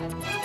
Thank you.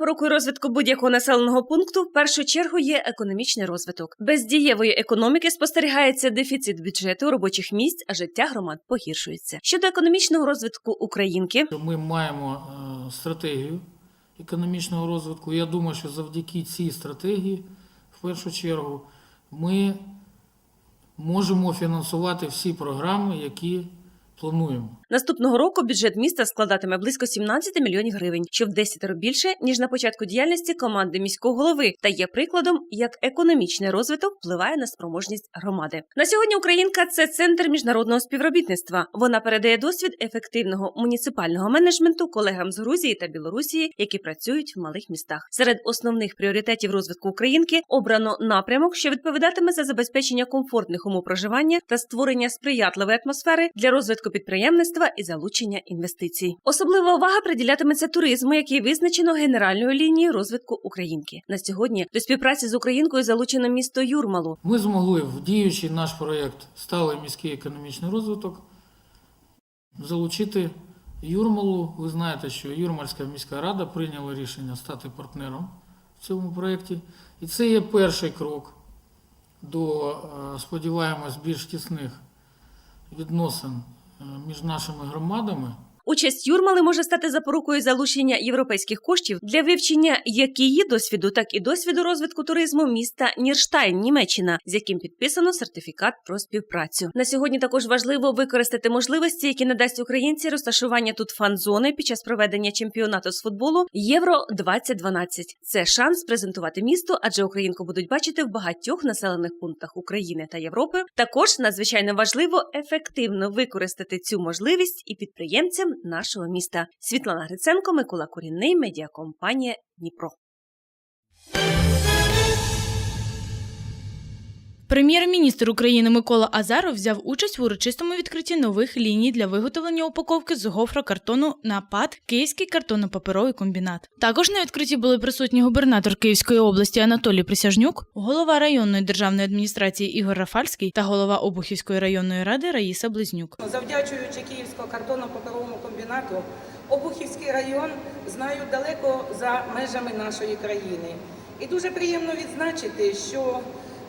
Запорукою розвитку будь-якого населеного пункту в першу чергу є економічний розвиток. Без дієвої економіки спостерігається дефіцит бюджету робочих місць, а життя громад погіршується. Щодо економічного розвитку Українки, Ми маємо е, стратегію економічного розвитку. Я думаю, що завдяки цій стратегії, в першу чергу, ми можемо фінансувати всі програми, які плануємо. Наступного року бюджет міста складатиме близько 17 мільйонів гривень, що в 10 більше ніж на початку діяльності команди міського голови, та є прикладом, як економічний розвиток впливає на спроможність громади. На сьогодні Українка це центр міжнародного співробітництва. Вона передає досвід ефективного муніципального менеджменту колегам з Грузії та Білорусії, які працюють в малих містах. Серед основних пріоритетів розвитку Українки обрано напрямок, що відповідатиме за забезпечення комфортних умов проживання та створення сприятливої атмосфери для розвитку підприємництва і залучення інвестицій. Особлива увага приділятиметься туризму, який визначено генеральною лінією розвитку Українки. На сьогодні до співпраці з Українкою залучено місто Юрмалу. Ми змогли в діючий наш проєкт Сталий міський економічний розвиток залучити Юрмалу. Ви знаєте, що Юрмальська міська рада прийняла рішення стати партнером в цьому проєкті. І це є перший крок до, е, сподіваємось, більш тісних відносин між нашими громадами. Участь Юрмали може стати запорукою залучення європейських коштів для вивчення як її досвіду, так і досвіду розвитку туризму міста Нірштайн, Німеччина, з яким підписано сертифікат про співпрацю. На сьогодні також важливо використати можливості, які надасть українці розташування тут фан-зони під час проведення чемпіонату з футболу Євро 2012 Це шанс презентувати місто, адже українку будуть бачити в багатьох населених пунктах України та Європи. Також надзвичайно важливо ефективно використати цю можливість і підприємцям нашого міста. Світлана Гриценко, Микола Корінний, медіакомпанія Дніпро. Прем'єр-міністр України Микола Азаров взяв участь в урочистому відкритті нових ліній для виготовлення упаковки з гофрокартону на ПАД Київський картонно-паперовий комбінат. Також на відкритті були присутні губернатор Київської області Анатолій Присяжнюк, голова районної державної адміністрації Ігор Рафальський та голова Обухівської районної ради Раїса Близнюк. Завдячуючи Київського картонно-паперовому комбінату, Обухівський район знають далеко за межами нашої країни. І дуже приємно відзначити, що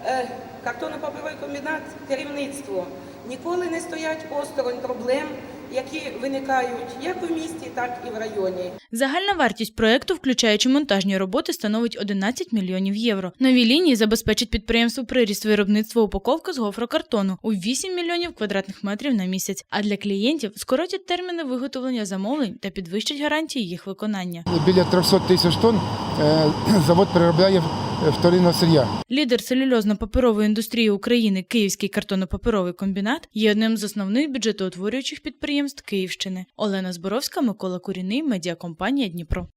е, картонно-паперовий комбінат, керівництво ніколи не стоять осторонь проблем, які виникають як у місті, так і в районі. Загальна вартість проекту, включаючи монтажні роботи, становить 11 мільйонів євро. Нові лінії забезпечать підприємству приріст виробництва упаковки з гофрокартону у 8 мільйонів квадратних метрів на місяць. А для клієнтів скоротять терміни виготовлення замовлень та підвищать гарантії їх виконання. Біля 300 тисяч тонн е, завод переробляє вторинного сир'я. Лідер целюльозно-паперової індустрії України Київський картонно-паперовий комбінат є одним з основних бюджетоутворюючих підприємств Київщини. Олена Зборовська, Микола Куріний, медіакомпанія Дніпро.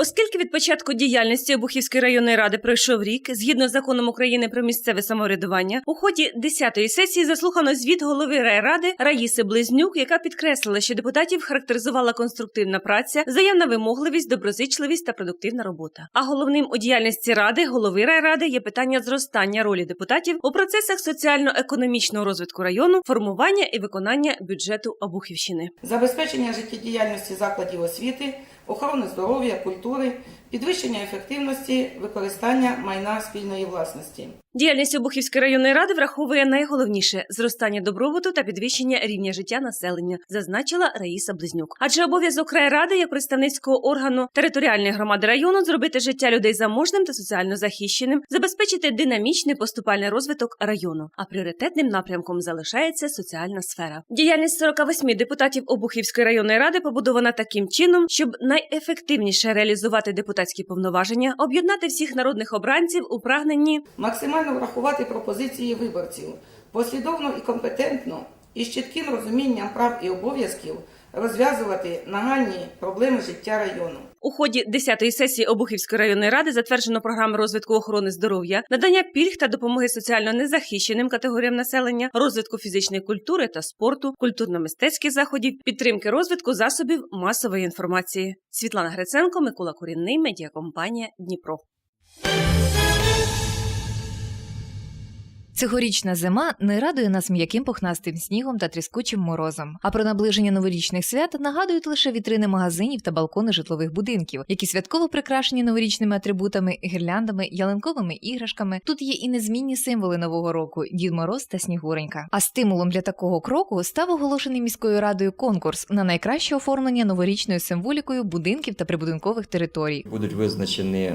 Оскільки від початку діяльності Обухівської районної ради пройшов рік, згідно з законом України про місцеве самоврядування, у ході 10-ї сесії заслухано звіт голови райради Раїси Близнюк, яка підкреслила, що депутатів характеризувала конструктивна праця, взаємна вимогливість, доброзичливість та продуктивна робота. А головним у діяльності ради, голови райради, є питання зростання ролі депутатів у процесах соціально-економічного розвитку району, формування і виконання бюджету Обухівщини. Забезпечення життєдіяльності закладів освіти, охорони здоров'я, культури, підвищення ефективності використання майна спільної власності. Діяльність Обухівської районної ради враховує найголовніше зростання добробуту та підвищення рівня життя населення, зазначила Раїса Близнюк. Адже обов'язок райради як представницького органу територіальної громади району зробити життя людей заможним та соціально захищеним, забезпечити динамічний поступальний розвиток району. А пріоритетним напрямком залишається соціальна сфера. Діяльність 48 депутатів Обухівської районної ради побудована таким чином, щоб найефективніше реалізувати депутатські повноваження, об'єднати всіх народних обранців у прагненні Максимально врахувати пропозиції виборців, послідовно і компетентно і з чітким розумінням прав і обов'язків розв'язувати нагальні проблеми життя району. У ході 10-ї сесії Обухівської районної ради затверджено програми розвитку охорони здоров'я, надання пільг та допомоги соціально незахищеним категоріям населення, розвитку фізичної культури та спорту, культурно-мистецьких заходів, підтримки розвитку засобів масової інформації. Світлана Гриценко, Микола Курінний, медіакомпанія Дніпро. Цьогорічна зима не радує нас м'яким пухнастим снігом та тріскучим морозом. А про наближення новорічних свят нагадують лише вітрини магазинів та балкони житлових будинків, які святково прикрашені новорічними атрибутами, гірляндами, ялинковими іграшками. Тут є і незмінні символи нового року Дід Мороз та Снігуренька. А стимулом для такого кроку став оголошений міською радою конкурс на найкраще оформлення новорічною символікою будинків та прибудинкових територій. будуть визначені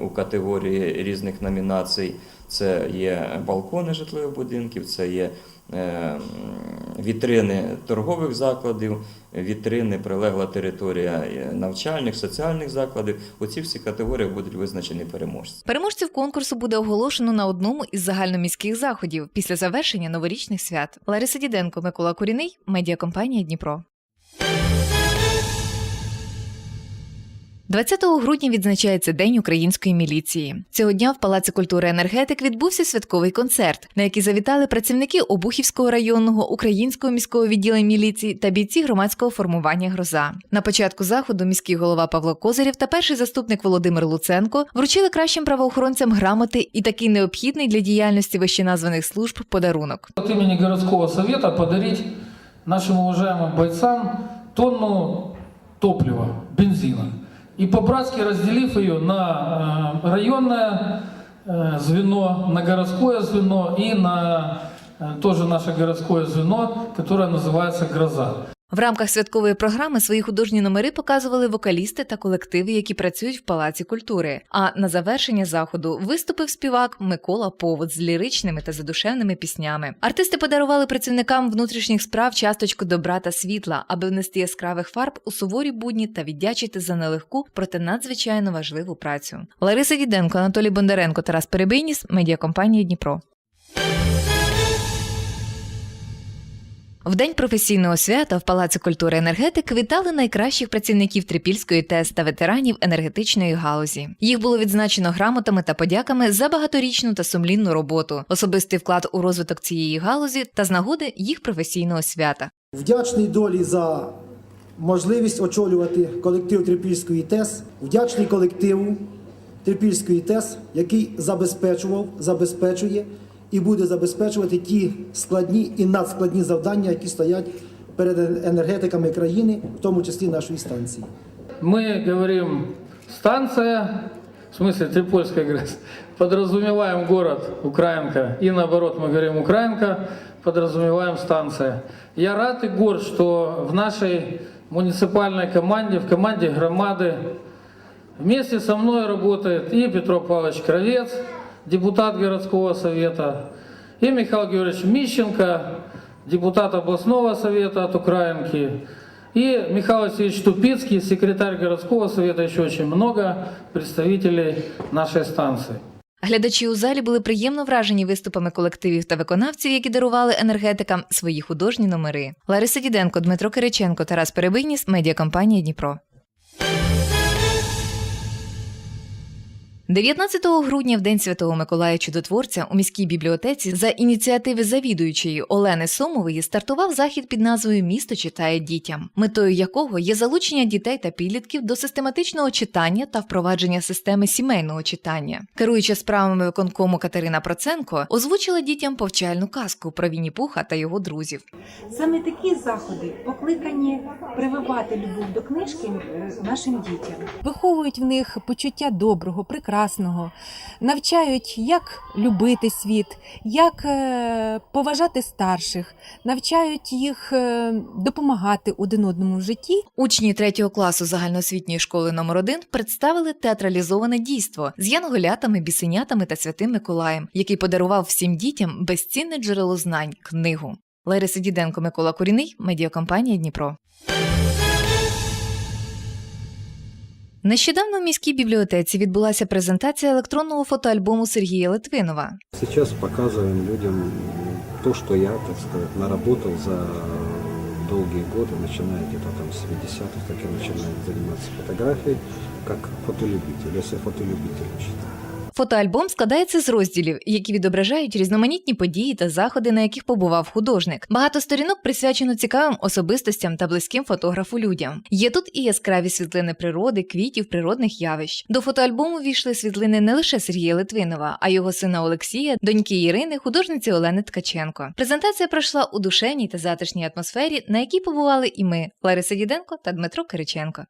у категорії різних номінацій. Це є балкони житлових будинків, це є е, вітрини торгових закладів, вітрини, прилегла територія е, навчальних, соціальних закладів. У ці всі категорії будуть визначені переможці. Переможців конкурсу буде оголошено на одному із загальноміських заходів після завершення новорічних свят. Лариса Діденко, Микола Куріний, медіакомпанія Дніпро. 20 грудня відзначається День української міліції. Цього дня в Палаці культури енергетик відбувся святковий концерт, на який завітали працівники Обухівського районного українського міського відділення міліції та бійці громадського формування Гроза. На початку заходу міський голова Павло Козирєв та перший заступник Володимир Луценко вручили кращим правоохоронцям грамоти і такий необхідний для діяльності вищеназваних служб подарунок. От имени городского совета подарить нашим уважаемым бойцам тонну топлива, бензина И по-братски разделив ее на э, районное э, звено, на городское звено и на э, тоже наше городское звено, которое называется «Гроза». В рамках святкової програми свої художні номери показували вокалісти та колективи, які працюють в Палаці культури. А на завершення заходу виступив співак Микола Повод з ліричними та задушевними піснями. Артисти подарували працівникам внутрішніх справ часточку добра та світла, аби внести яскравих фарб у суворі будні та віддячити за нелегку, проте надзвичайно важливу працю. Лариса Діденко, Анатолій Бондаренко, Тарас Перебийніс, медіакомпанія Дніпро. В день професійного свята в Палаці культури енергетик вітали найкращих працівників Трипільської ТЕС та ветеранів енергетичної галузі. Їх було відзначено грамотами та подяками за багаторічну та сумлінну роботу, особистий вклад у розвиток цієї галузі та з нагоди їх професійного свята. Вдячний долі за можливість очолювати колектив Трипільської ТЕС, вдячний колективу Трипільської ТЕС, який забезпечував, забезпечує і буде забезпечувати ті складні і надскладні завдання, які стоять перед енергетиками країни, в тому числі нашої станції. Мы говорим станция, в смысле Трипольская ГРЭС, подразумеваем город Украинка, и наоборот мы говорим Украинка, подразумеваем станция. Я рад и горд, что в нашей муниципальной команде, в команде громады, вместе со мной работает и Петро Павлович Кровец, депутат городского совета, и Михаил Георгиевич Мищенко, депутат областного совета от Украинки, и Михаил Васильевич Тупицкий, секретарь городского совета, еще очень много представителей нашей станции. Глядачі у залі були приємно вражені виступами колективів та виконавців, які дарували енергетикам свої художні номери. Лариса Діденко, Дмитро Кириченко, Тарас Перебийніс, медіакомпанія Дніпро. 19 грудня, в День Святого Миколая Чудотворця, у міській бібліотеці за ініціативи завідуючої Олени Сомової стартував захід під назвою Місто читає дітям, метою якого є залучення дітей та підлітків до систематичного читання та впровадження системи сімейного читання. Керуюча справами виконкому Катерина Проценко озвучила дітям повчальну казку про Вінні Пуха та його друзів. Саме такі заходи покликані прививати любов до книжки е, нашим дітям. виховують в них почуття доброго, прекрасного, навчають, як любити світ, як е, поважати старших, навчають їх е, допомагати один одному в житті. Учні третього класу загальноосвітньої школи номер 1 представили театралізоване дійство з янголятами, бісенятами та святим Миколаєм, який подарував всім дітям безцінне джерело знань книгу. Лариса Діденко, Микола Куріний, медіакомпанія Дніпро. Нещодавно в міській бібліотеці відбулася презентація електронного фотоальбому Сергія Литвинова. Сейчас показуємо людям то, що я, так сказати, наработав за долгие годы, начиная где-то там с 70-х, так я начинаю заниматься фотографией, как фотолюбитель, если фотолюбитель считаю. Фотоальбом складається з розділів, які відображають різноманітні події та заходи, на яких побував художник. Багато сторінок присвячено цікавим особистостям та близьким фотографу людям. Є тут і яскраві світлини природи, квітів, природних явищ. До фотоальбому війшли світлини не лише Сергія Литвинова, а його сина Олексія, доньки Ірини, художниці Олени Ткаченко. Презентація пройшла у душевній та затишній атмосфері, на якій побували і ми Лариса Діденко та Дмитро Кириченко.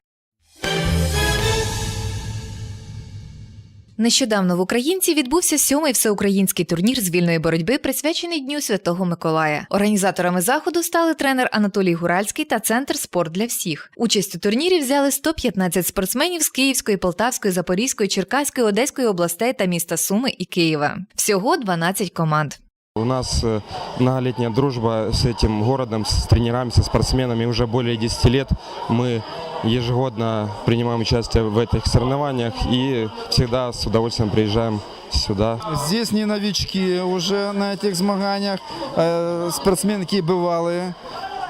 Нещодавно в Українці відбувся сьомий всеукраїнський турнір з вільної боротьби, присвячений Дню Святого Миколая. Організаторами заходу стали тренер Анатолій Гуральський та центр Спорт для всіх. Участь у турнірі взяли 115 спортсменів з Київської, Полтавської, Запорізької, Черкаської, Одеської областей та міста Суми і Києва. Всього 12 команд. У нас э, многолетняя дружба с этим городом, с тренерами, со спортсменами. Уже более 10 лет мы ежегодно принимаем участие в этих соревнованиях и всегда с удовольствием приезжаем сюда. Здесь не новички уже на этих змаганиях, э, спортсменки бывалые,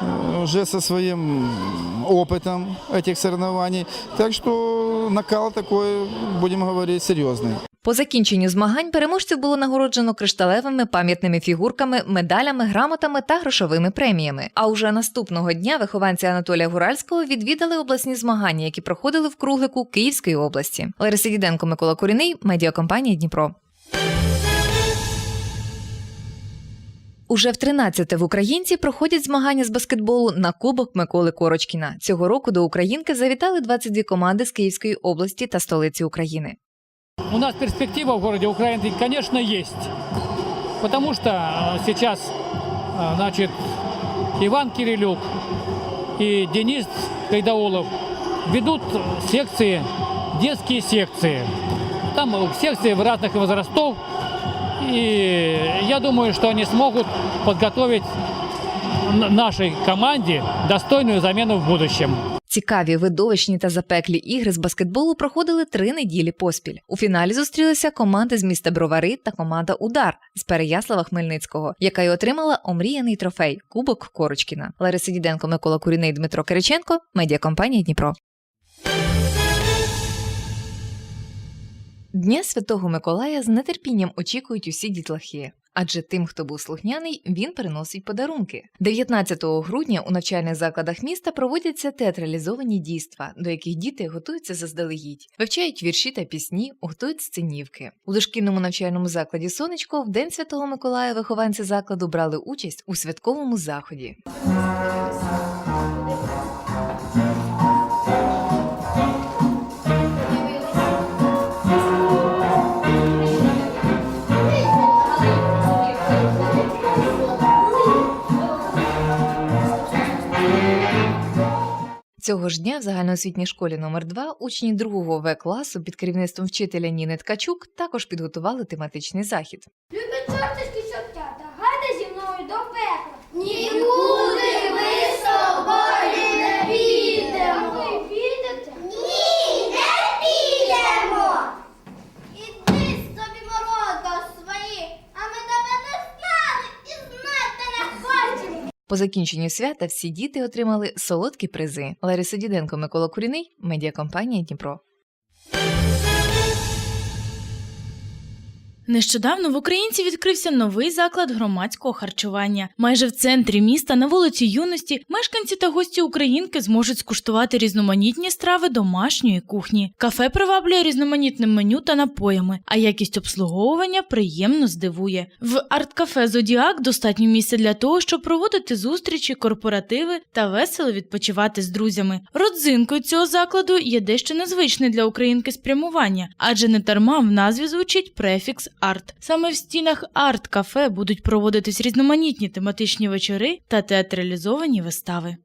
э, уже со своим опытом этих соревнований. Так что накал такой, будем говорить, серьезный. По закінченню змагань переможців було нагороджено кришталевими пам'ятними фігурками, медалями, грамотами та грошовими преміями. А уже наступного дня вихованці Анатолія Гуральського відвідали обласні змагання, які проходили в круглику Київської області. Лариса Діденко, Микола Коріний, медіакомпанія Дніпро. Уже в 13-те в Українці проходять змагання з баскетболу на Кубок Миколи Корочкіна. Цього року до Українки завітали 22 команди з Київської області та столиці України. У нас перспектива в городе Украины, конечно, есть. Потому что э, сейчас, э, значит, Иван Кирилюк и Денис Кайдаулов ведут секции, детские секции. Там секции в разных возрастов. И я думаю, что они смогут подготовить нашей команде достойную замену в будущем. Цікаві, видовищні та запеклі ігри з баскетболу проходили три неділі поспіль. У фіналі зустрілися команди з міста Бровари та команда Удар з Переяслава Хмельницького, яка й отримала омріяний трофей Кубок Корочкіна. Лариса Діденко, Микола Куріний, Дмитро Кириченко, медіакомпанія Дніпро. Дня Святого Миколая з нетерпінням очікують усі дітлахи. Адже тим, хто був слухняний, він приносить подарунки. 19 грудня у навчальних закладах міста проводяться театралізовані дійства, до яких діти готуються заздалегідь, вивчають вірші та пісні, готують сценівки. У дошкільному навчальному закладі Сонечко в День Святого Миколая вихованці закладу брали участь у святковому заході. Цього ж дня в загальноосвітній школі номер 2 учні 2 В класу під керівництвом вчителя Ніни Ткачук також підготували тематичний захід. Любить чорточки чортята, гайда зі мною до пекла. Нікуди ми з собою не підемо. А ви підете? Ні, не підемо. Іди собі морока свої, а ми тебе не знали і знати не хочемо. По закінченню свята всі діти отримали солодкі призи. Лариса Діденко, Микола Куріний, медіакомпанія Дніпро. Нещодавно в Українці відкрився новий заклад громадського харчування. Майже в центрі міста на вулиці Юності мешканці та гості Українки зможуть скуштувати різноманітні страви домашньої кухні. Кафе приваблює різноманітним меню та напоями, а якість обслуговування приємно здивує. В арт-кафе Зодіак достатньо місця для того, щоб проводити зустрічі, корпоративи та весело відпочивати з друзями. Родзинкою цього закладу є дещо незвичне для українки спрямування, адже не дарма в назві звучить префікс арт. Саме в стінах арт-кафе будуть проводитись різноманітні тематичні вечори та театралізовані вистави.